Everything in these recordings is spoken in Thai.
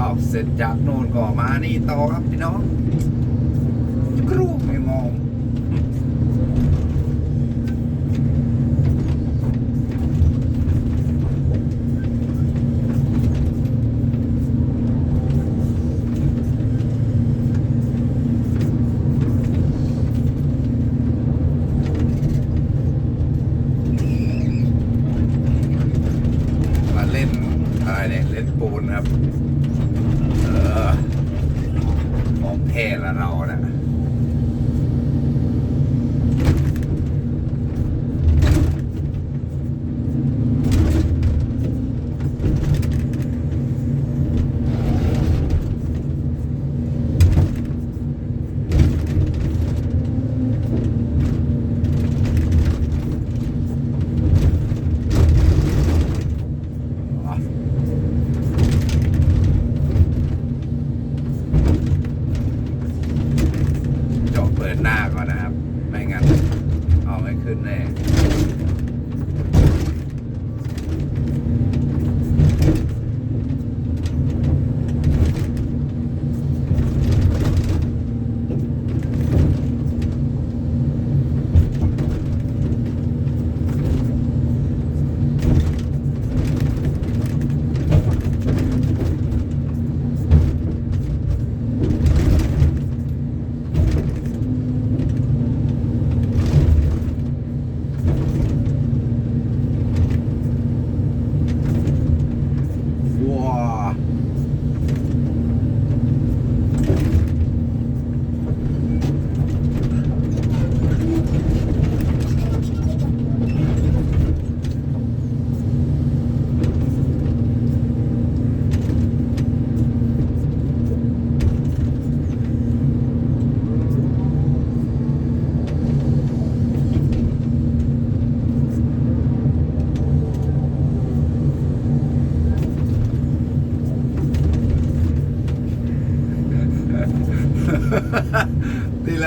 ออกเสร็จจากโน่นก็มานี่ต่อครับพี่น้องจะกรูไม่มอง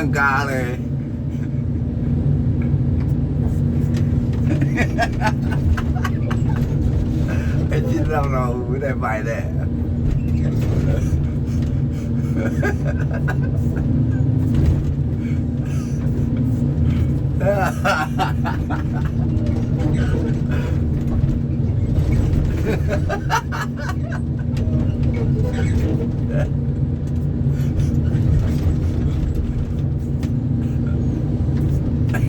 ตีลังกาเลยไอ้ชิ้นเราเราไม่ได้ไปแน่เ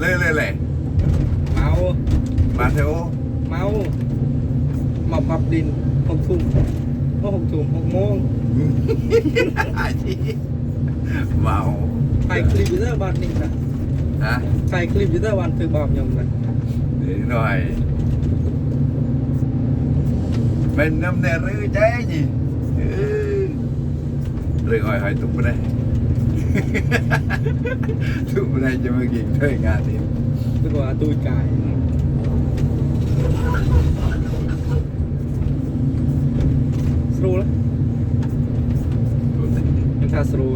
เลยเลยเลยเมา มาเถอะเมาเมาปรับดินหกทุ่มเมื่อหกทุ่มหกโมงเมาถ่ายคลิปอยู่เด้อบ้านนี่นะฮะถ่ายคลิปอยู่เด้อวันถือบอมยมนะนิดหน่อยเป็นน้ำเนรือใจนี่เออเรื่องหอยหอยตุ้มไปได้ ตุ้มไปได้จะมากินด้วยงานนี้คือว่าตูดกายสรูแล้วมันท่าสรู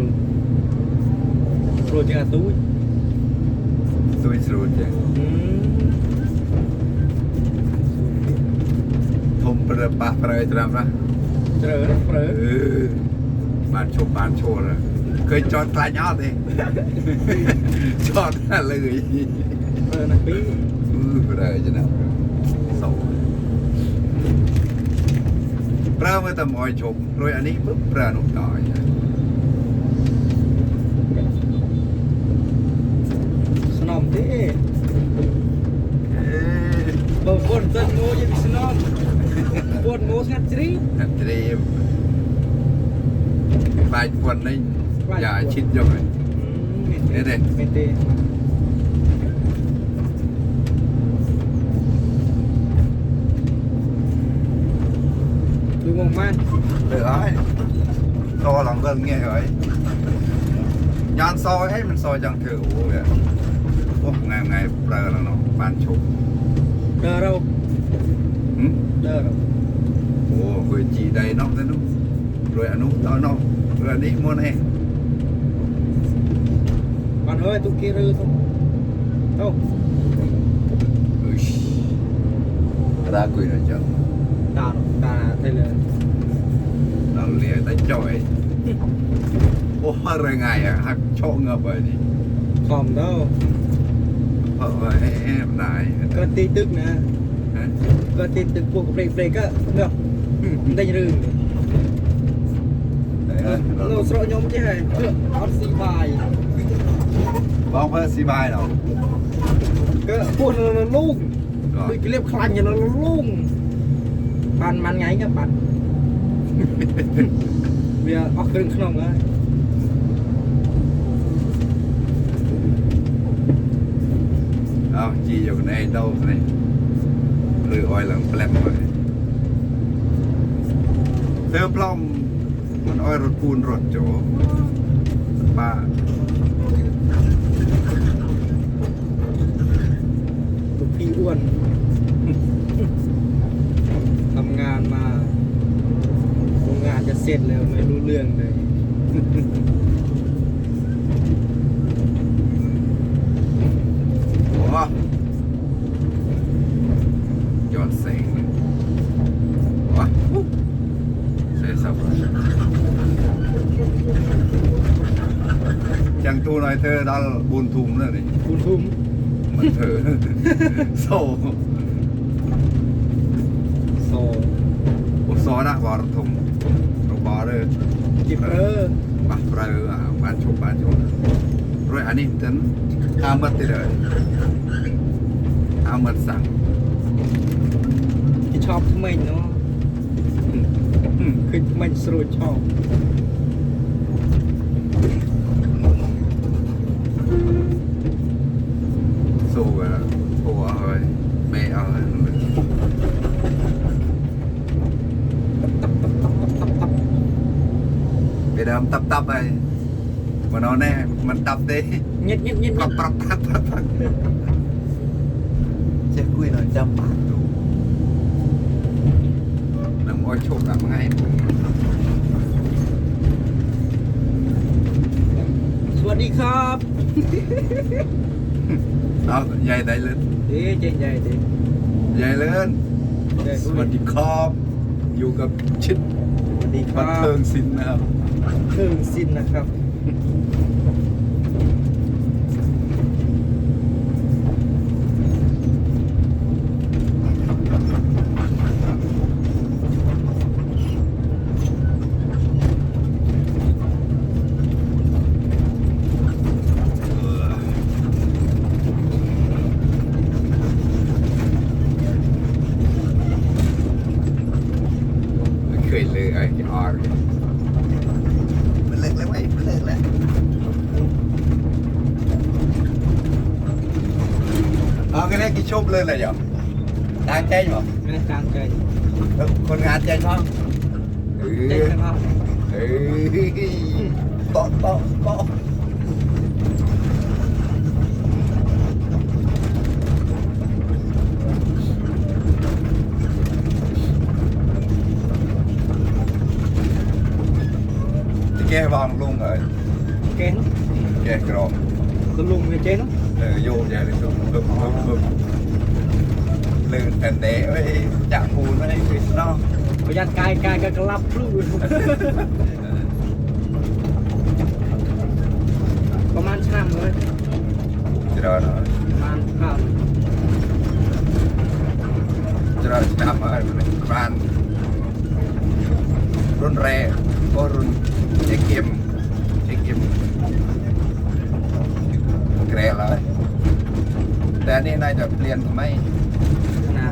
สรูจังอะตูดตุ้ยสรูดจ้ะอืมทมประปะประตรามนะเจริญ ឃើញចតខ្លាញ់អត់ទេចតតែលឺមើលណាពីប្រើចំណាប់សោប្រើមើលតែមួយជប់រួយអានេះប្រើនោះតហើយស្នំទេបងប្អូនទៅមកយកស្នំបងប្អូនមកស្ងាត់ជ្រីស្ងាត់ជ្រីបាយពន់នេះ Dạ, บ้านอย่าชิดย่อยเด็ดเด็ดไม่เตะดูมองมัน chín rồi. To lắm gần nghe rồi. Nhon soi hết mình soi chẳng thử. Ủa kìa. Ủa ngày ngày bờ là nó bàn chụp đâu? Ừ? เดิน ủa vừa chỉ đầy nóc thế nó rồi anh nó to nóc rồi đi mua này. บ้านเฮ้ยตุกกี้รือตุกเอ้า Ui. ra quỳ rồi chứ ตาตาไทยเลย nó lìa tới trời ô rồi ngày à hạt chỗ ngập rồi đi คอมเด้อ ờ em này ก็ตีตึกนะ Hả? ก็ตีตึกพวกเบรกเบอกเพื่อสีบายเหรอก็พูดนั่นลุงนี่เรียบคลังอย่างนั้นลุงบันมันไงเนี่บันเบียออกเครื่งขนมเลยเอาจีอยู่ในเดาในหรืออ้อยหลังแปลงไปเธอปล้อมมันอ้อยรถปูนรถโจบ้า อ้วนทำงานมาโรงงานจะเสร็จแล้วไม่รู้เรื่องเลยโอ้ยอดเซ็งเลยว้าเสียสับจังตูหน่อยเธอดัลบุญทุมเลยนี่คุณทุ่ม มันเถอะโซโซโอซอนะบาร์ทงรบาร์เลยจิบเรอบาเรออะบ้านชมบ้านชมรวยอันนี้ฉันอามัดเลยอามัดสั่งชอบทำไมเนาะคือมันสรุปชอบ สู้กับวกลัวอะไรไม่เอาแล้วไปเดิมตับๆไปมันเอาแน่ มันตับเด้เงียบเงียๆๆงียบปับปับปับๆๆบปับเช็คคุยหน่อยจำปากดูน้ำอ้อยโชกกับง่ายสวัสดีครับ เอาใหญ่ได้เลยดีเจงใหญ่ดีใหญ่เลยสวัสดีครับอยู่กับชิดสวัสดีครับันเทิงสินนะครับเทิงสินนะครับ เลยไอ้ออร์มันเลิกแล้วไอ้มันเลิกแล้วเอาก็ได้กี่ชุบเลยเลยเหรอตางใจหรอไม่ได้กลางใจคนงานใจช่องเอใจอนะครับเออโต๊ะโต๊ะโต๊ะแกวางลุงเลยเก่งแกกรองเป็นเจ๊เนาะเออโยกใหญ่เลยสุดบึ้มบึ้มบึ้มลื่นแต่เចេះបងលុងហើយចេះនោះចេះក្រមគឺលុងវាចេះនោះយោចេះលុងលុងលុងលឺតែដេអីចាក់ពូនហ្នឹងវាស្នោះប្រយ័ត្នកាយកាយក៏ក្លាប់ព្រឺប្រហែលឆ្នាំហើយច្រើនហើយបានហើយច្រើនឆ្នាំហើយបានរុនរ៉ែក៏រុន เอ็กเอ็มเอ็กเอ็มแกรเลยแต่อันนี่นายจะเปลี่ยนไหมนะ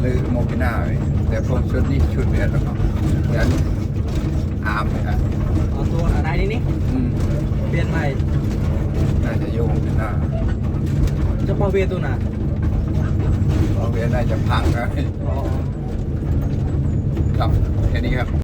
หรือโมกินาเลยแต่พวกชุดนี้ชุดเบียดแล้วก็ยันอาร์มเลยฮะเอาตัวอะไรนี่นี่อืมเปลี่ยนใหม่น่าจะโยงกินาเจะพอเวียตัวน่ะเพราะเบียดน่าจะพังนะอ๋อครับแค่นี้ครับ